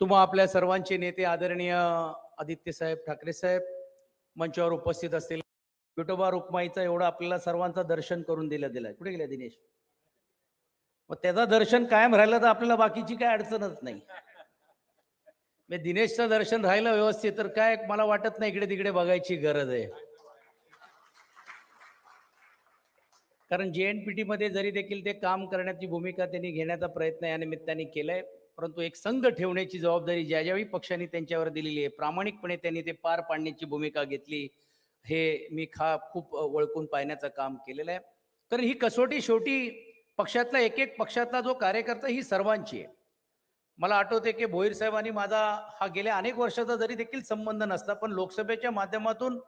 तुम्हा आपल्या सर्वांचे नेते आदरणीय आदित्य साहेब ठाकरे साहेब मंचावर उपस्थित असतील. विठोबा रुक्माईचा एवढं आपल्याला सर्वांचं दर्शन करून दिलं दिलंय कुठे गेल्या दिनेश? मग त्याचं दर्शन कायम राहिलं तर आपल्याला बाकीची काय अडचणच नाही. मग दिनेशचं दर्शन राहिलं व्यवस्थित तर काय मला वाटत नाही इकडे तिकडे बघायची गरज आहे. कारण जे JNPT मध्ये जरी देखील ते काम करण्याची भूमिका त्यांनी घेण्याचा प्रयत्न या निमित्ताने केलाय. परंतु एक संघ ठेवण्याची जबाबदारी ज्या ज्यावेळी पक्षांनी त्यांच्यावर दिलेली आहे प्रामाणिकपणे त्यांनी ते पार पाडण्याची भूमिका घेतली हे मी खा खूप ओळखून पाहण्याचं काम केलेलं आहे. तर ही कसोटी शेवटी पक्षातला एक एक पक्षातला जो कार्यकर्ता ही सर्वांची आहे. मला आठवते की भोईर साहेबांनी माझा हा गेल्या अनेक वर्षाचा जरी देखील संबंध नसता पण लोकसभेच्या माध्यमातून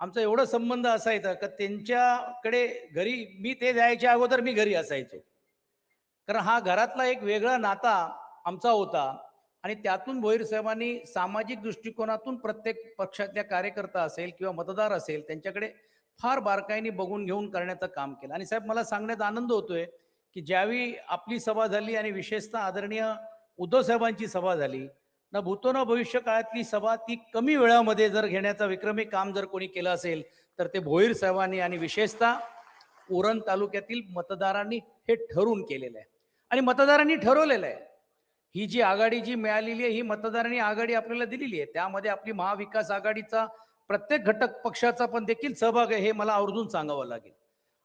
आमचा एवढा संबंध असायचा का त्यांच्याकडे घरी मी ते जायच्या अगोदर मी घरी असायचो. कारण हा घरातला एक वेगळा नाता आमचा होता. आणि त्यातून भोईर साहेबांनी सामाजिक दृष्टिकोनातून प्रत्येक पक्षातल्या कार्यकर्ता असेल किंवा मतदार असेल त्यांच्याकडे फार बारकाईने बघून घेऊन करण्याचं काम केलं. आणि साहेब मला सांगण्यात आनंद होतोय की ज्यावेळी आपली सभा झाली आणि विशेषतः आदरणीय उद्धव साहेबांची सभा झाली ना भूतो ना भविष्य काळातली सभा ती कमी वेळामध्ये जर घेण्याचा विक्रमी काम जर कोणी केलं असेल तर ते भोईर साहेबांनी आणि विशेषतः उरण तालुक्यातील मतदारांनी हे ठरवून केलेलं आहे. आणि मतदारांनी ठरवलेलं आहे ही जी आघाडी जी मिळालेली आहे ही मतदारांनी आघाडी आपल्याला दिलेली आहे. त्यामध्ये आपली महाविकास आघाडीचा प्रत्येक घटक पक्षाचा पण देखील सहभाग आहे हे मला आवर्जून सांगावं लागेल.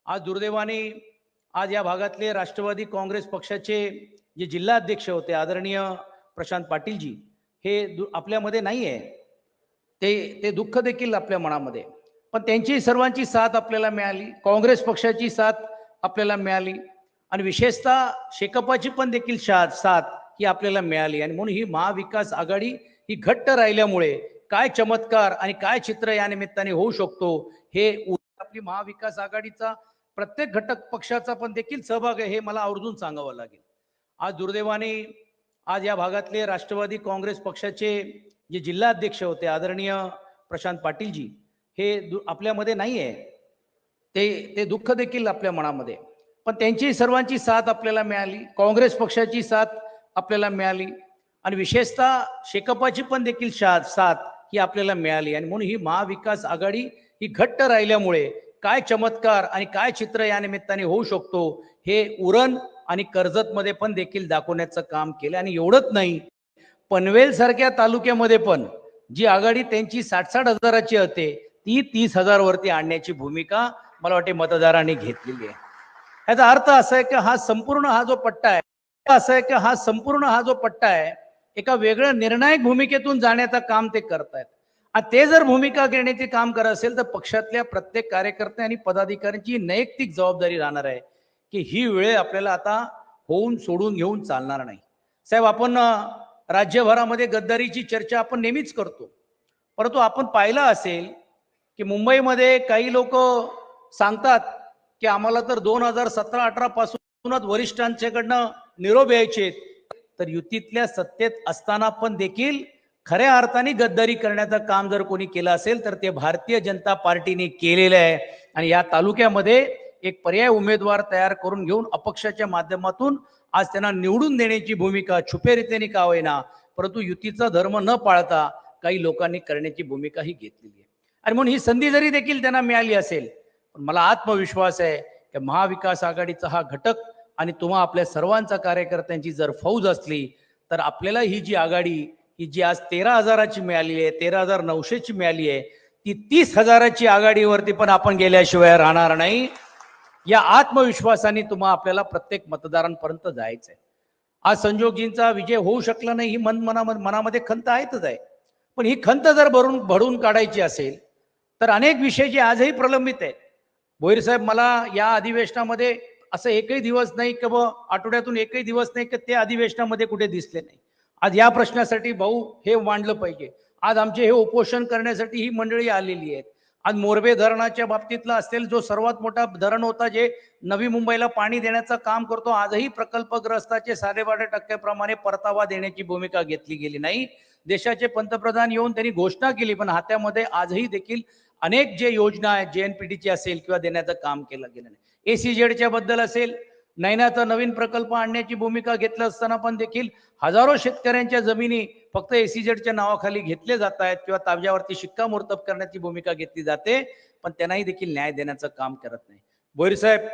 आज दुर्दैवाने आज या भागातले राष्ट्रवादी काँग्रेस पक्षाचे जे जिल्हा अध्यक्ष होते आदरणीय प्रशांत पाटीलजी हे दु- आपल्यामध्ये नाही आहे ते ते दुःख देखील आपल्या मनामध्ये. पण त्यांची सर्वांची साथ आपल्याला मिळाली काँग्रेस पक्षाची साथ आपल्याला मिळाली. आणि विशेषतः शेकपाची पण देखील शा साथ ही आपल्याला मिळाली. आणि म्हणून ही महाविकास आघाडी ही घट्ट राहिल्यामुळे काय चमत्कार आणि काय चित्र या निमित्ताने होऊ शकतो हे आपली महाविकास आघाडीचा प्रत्येक घटक पक्षाचा पण देखील सहभाग आहे हे मला आवर्जून सांगावं लागेल. आज दुर्दैवाने आज या भागातले राष्ट्रवादी काँग्रेस पक्षाचे जे जिल्हाध्यक्ष होते आदरणीय प्रशांत पाटीलजी हे दु- आपल्यामध्ये नाही आहे ते ते दुःख देखील आपल्या मनामध्ये. पण त्यांची सर्वांची साथ आपल्याला मिळाली. काँग्रेस पक्षाची साथ आपल्याला मिळाली. आणि विशेषतः शेकपाची पण देखील शा साथ ही आपल्याला मिळाली. आणि म्हणून ही महाविकास आघाडी ही घट्ट राहिल्यामुळे काय चमत्कार आणि काय चित्र या निमित्ताने होऊ शकतो हे उरण आणि कर्जतमध्ये पण देखील दाखवण्याचं काम केलं. आणि एवढंच नाही पनवेल सारख्या तालुक्यामध्ये पण जी आघाडी त्यांची साठ साठ हजाराची होते ती तीस हजार वरती आणण्याची भूमिका मला वाटते मतदारांनी घेतलेली आहे. याचा अर्थ असा आहे की हा संपूर्ण हा जो पट्टा आहे असं आहे की हा संपूर्ण हा जो पट्टा आहे एका वेगळ्या निर्णायक भूमिकेतून जाण्याचं काम ते करतायत. आणि ते जर भूमिका घेण्याचे काम करत असेल तर पक्षातल्या प्रत्येक कार्यकर्ते आणि पदाधिकाऱ्यांची नैतिक जबाबदारी राहणार आहे की ही वेळ आपल्याला आता होऊन सोडून घेऊन चालणार नाही. साहेब आपण राज्यभरामध्ये गद्दारीची चर्चा आपण नेहमीच करतो. परंतु आपण पाहिलं असेल की मुंबईमध्ये काही लोक सांगतात की आम्हाला तर दोन हजार सतरा अठरा पासूनच वरिष्ठांच्याकडनं निरोप यायचे तर युतीतल्या सत्तेत असताना पण देखील खऱ्या अर्थाने गद्दारी करण्याचं काम जर कोणी केलं असेल तर ते भारतीय जनता पार्टीने केलेलं आहे. आणि या तालुक्यामध्ये एक पर्याय उमेदवार तयार करून घेऊन अपक्षाच्या माध्यमातून आज त्यांना निवडून देण्याची भूमिका छुपेरित्याने का होईना परंतु युतीचा धर्म न पाळता काही लोकांनी करण्याची भूमिका ही घेतलेली आहे. आणि म्हणून ही संधी जरी देखील त्यांना मिळाली असेल पण मला आत्मविश्वास आहे की महाविकास आघाडीचा हा घटक आणि तुम्हा आपल्या सर्वांचा कार्यकर्त्यांची जर फौज असली तर आपल्याला ही जी आघाडी ही जी आज तेरा हजाराची मिळाली आहे तेरा हजार नऊशेची मिळाली आहे ती तीस हजाराची आघाडीवरती पण आपण गेल्याशिवाय राहणार नाही. या आत्मविश्वासाने तुम्हा आपल्याला प्रत्येक मतदारांपर्यंत जायचं आहे आज संजोगजींचा विजय होऊ शकला नाही ही मन मनामध्ये मनामध्ये खंत आहेतच आहे. पण ही खंत जर भरून भरून काढायची असेल तर अनेक विषय जे आजही प्रलंबित आहेत. भोईर साहेब मला या अधिवेशनामध्ये असं एकही दिवस नाही की आठवड्यातून एकही दिवस नाही की ते अधिवेशनामध्ये कुठे दिसले नाही. आज या प्रश्नासाठी भाऊ हे मांडलं पाहिजे. आज आमचे हे उपोषण करण्यासाठी ही मंडळी आलेली आहेत. आज मोरबे धरणाच्या बाबतीतला असेल जो सर्वात मोठा धरण होता जे नवी मुंबईला पाणी देण्याचं काम करतो आजही प्रकल्पग्रस्ताचे साडेबारा टक्क्याप्रमाणे परतावा देण्याची भूमिका घेतली गेली नाही. देशाचे पंतप्रधान येऊन त्यांनी घोषणा केली पण हात्यामध्ये आजही देखील अनेक जे योजना आहेत जे एन पी टीची असेल किंवा देण्याचं काम केलं गेलं नाही. एसीजेडच्या जेडच्या बद्दल असेल नैनाचा नवीन प्रकल्प आणण्याची भूमिका घेतलं असताना पण देखील हजारो शेतकऱ्यांच्या जमिनी फक्त एसीजेडच्या नावाखाली घेतले जात आहेत किंवा ताब्यावरती शिक्कामोर्तब करण्याची भूमिका घेतली जाते पण त्यांनाही देखील न्याय देण्याचं काम करत नाही. भोईर साहेब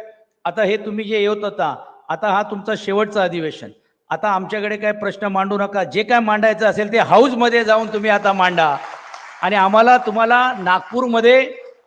आता हे तुम्ही जे येत होता आता हा तुमचा शेवटचं अधिवेशन. आता आमच्याकडे काय प्रश्न मांडू नका जे काय मांडायचं असेल ते हाऊसमध्ये जाऊन तुम्ही आता मांडा. आणि आम्हाला तुम्हाला नागपूरमध्ये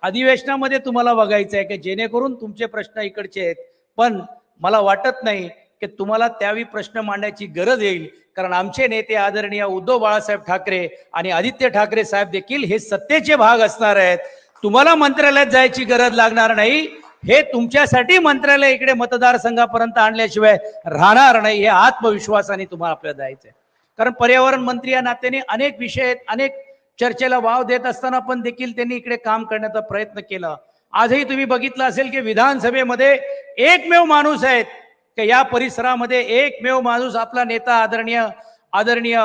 अधिवेशनामध्ये तुम्हाला बघायचं आहे की जेणेकरून तुमचे प्रश्न इकडचे आहेत. पण मला वाटत नाही की तुम्हाला त्यावेळी प्रश्न मांडण्याची गरज येईल. कारण आमचे नेते आदरणीय उद्धव बाळासाहेब ठाकरे आणि आदित्य ठाकरे साहेब देखील हे सत्तेचे भाग असणार आहेत. तुम्हाला मंत्रालयात जायची गरज लागणार नाही. हे तुमच्यासाठी मंत्रालय इकडे मतदारसंघापर्यंत आणल्याशिवाय राहणार नाही. हे आत्मविश्वासाने तुम्हाला आपल्याला जायचंय. कारण पर्यावरण मंत्री या नात्याने अनेक विषय आहेत अनेक चर्चेला वाव देत असताना पण देखील त्यांनी इकडे काम करण्याचा प्रयत्न केला. आजही तुम्ही बघितलं असेल की विधानसभेमध्ये एकमेव माणूस आहेत. की या परिसरामध्ये एकमेव माणूस आपला नेता आदरणीय आदरणीय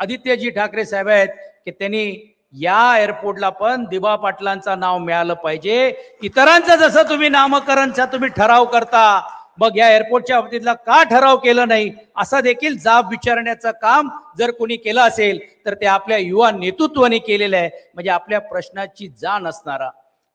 आदित्यजी ठाकरे साहेब आहेत. की त्यांनी या एअरपोर्टला पण दिबा पाटलांचा नाव मिळालं पाहिजे. इतरांचं जसं तुम्ही नामकरणचा तुम्ही ठराव करता मग या एअरपोर्टच्या बाबतीतला का ठराव केलं नाही? असा देखील जाब विचारण्याचं काम जर कोणी केलं असेल तर ते आपल्या युवा नेतृत्वाने केलेलं आहे. म्हणजे आपल्या प्रश्नाची जाण असणारा.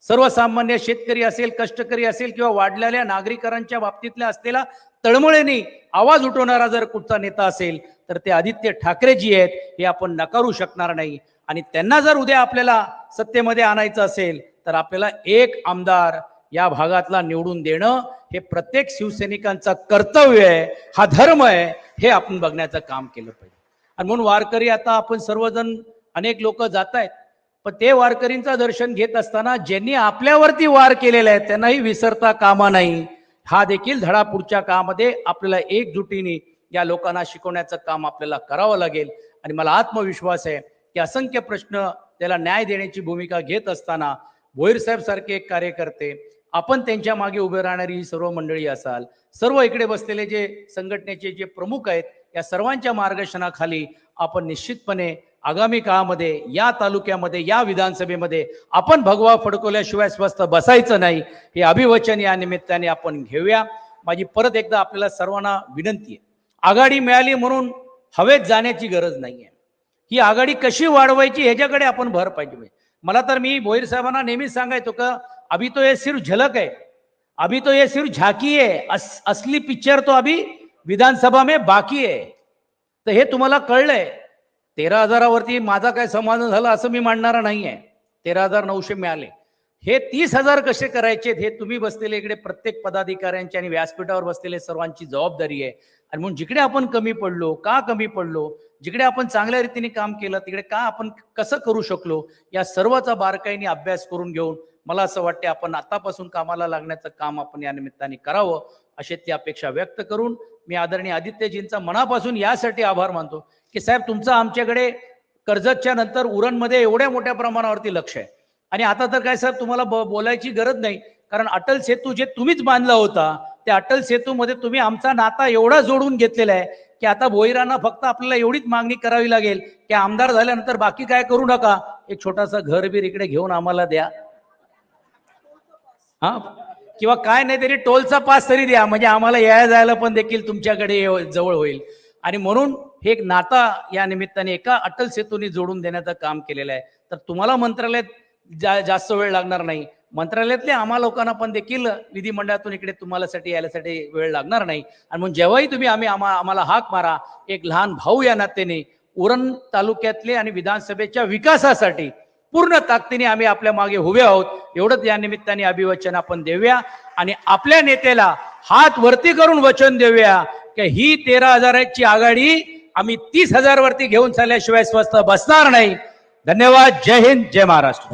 सर्वसामान्य शेतकरी असेल कष्टकरी असेल किंवा वाढलेल्या नागरिकांच्या बाबतीतल्या असलेला तळमळीने आवाज उठवणारा जर कुठचा नेता असेल तर ते आदित्य ठाकरे जी आहेत हे आपण नकारू शकणार नाही. आणि त्यांना जर उद्या आपल्याला सत्तेमध्ये आणायचं असेल तर आपल्याला एक आमदार या भागातला निवडून देणं हे प्रत्येक शिवसैनिकांचा कर्तव्य आहे हा धर्म आहे हे आपण बघण्याचं काम केलं पाहिजे. आणि म्हणून वारकरी आता आपण सर्वजण अनेक लोक जात आहेत पण ते वारकरींचं दर्शन घेत असताना ज्यांनी आपल्यावरती वार केलेले आहेत त्यांनाही विसरता कामा नाही. हा देखील धडा पुढच्या काळामध्ये आपल्याला एकजुटीने या लोकांना शिकवण्याचं काम आपल्याला करावं लागेल. आणि मला आत्मविश्वास आहे की असंख्य प्रश्न त्याला न्याय देण्याची भूमिका घेत असताना भोईर साहेब सारखे एक कार्यकर्ते आपण त्यांच्या मागे उभे राहणारी ही सर्व मंडळी असाल सर्व इकडे बसलेले जे संघटनेचे जे प्रमुख आहेत या सर्वांच्या मार्गदर्शनाखाली आपण निश्चितपणे आगामी काळामध्ये या तालुक्यामध्ये या विधानसभेमध्ये आपण भगवा फडकवल्याशिवाय स्वस्त बसायचं नाही हे अभिवचन या निमित्ताने आपण घेऊया. माझी परत एकदा आपल्याला सर्वांना विनंती आहे आघाडी मिळाली म्हणून हवेत जाण्याची गरज नाहीये. ही आघाडी कशी वाढवायची ह्याच्याकडे आपण भर पाहिजे. मला तर मी भोईर साहेबांना नेहमीच सांगायचो का अभी तो ये सिर्फ झलक है अभी तो ये सिर्फ झाकी है अस, असली पिक्चर तो अभी विधानसभा में बाकी आहे तर हे तुम्हाला कळलंय तेरा हजारावरती माझा काय समाधान झालं असं मी मांडणारा नाहीये तेरा हजार नऊशे मिळाले. हे तीस हजार कसे करायचे हे तुम्ही बसलेले इकडे प्रत्येक पदाधिकाऱ्यांची आणि व्यासपीठावर बसलेले सर्वांची जबाबदारी आहे. आणि म्हणून जिकडे आपण कमी पडलो का कमी पडलो जिकडे आपण चांगल्या रीतीने काम केलं तिकडे का आपण कसं करू शकलो या सर्वाचा बारकाईने अभ्यास करून घेऊन मला असं वाटते आपण आतापासून कामाला लागण्याचं काम आपण या निमित्ताने करावं अशी ती अपेक्षा व्यक्त करून मी आदरणीय आदित्यजींचा मनापासून यासाठी आभार मानतो की साहेब तुमचं आमच्याकडे कर्जतच्या नंतर उरणमध्ये एवढ्या मोठ्या प्रमाणावरती लक्ष आहे. आणि आता तर काय साहेब तुम्हाला ब- बोलायची गरज नाही कारण अटल सेतू जे तुम्हीच बांधला होता त्या अटल सेतूमध्ये तुम्ही आमचा नाता एवढा जोडून घेतलेला आहे की आता भोईरांना फक्त आपल्याला एवढीच मागणी करावी लागेल की आमदार झाल्यानंतर बाकी काय करू नका. एक छोटासा घर बीर इकडे घेऊन आम्हाला द्या. हा? किंवा काय नाही तरी टोलचा पास तरी द्या. म्हणजे आम्हाला यायला जायला पण देखील तुमच्याकडे जवळ होईल. आणि म्हणून हे एक नाता या निमित्ताने एका अटल सेतूने जोडून देण्याचं काम केलेलं आहे. तर तुम्हाला मंत्रालयात जा जास्त वेळ लागणार नाही. मंत्रालयातले आम्हा लोकांना पण देखील विधिमंडळातून इकडे तुम्हाला साठी वेळ लागणार नाही. आणि म्हणून जेव्हाही तुम्ही आम्ही आम्हा आम्हाला हाक मारा एक लहान भाऊ या नात्याने उरण तालुक्यातले आणि विधानसभेच्या विकासासाठी पूर्ण ताकदीने आम्ही आपल्या मागे उभे आहोत. एवढंच या निमित्ताने अभिवचन आपण देऊया. आणि आपल्या नेत्याला हात वरती करून वचन देऊया की ही तेरा हजाराची आघाडी आम्ही तीस हजार वरती घेऊन चालल्याशिवाय स्वस्त बसणार नाही. धन्यवाद. जय हिंद. जय महाराष्ट्र.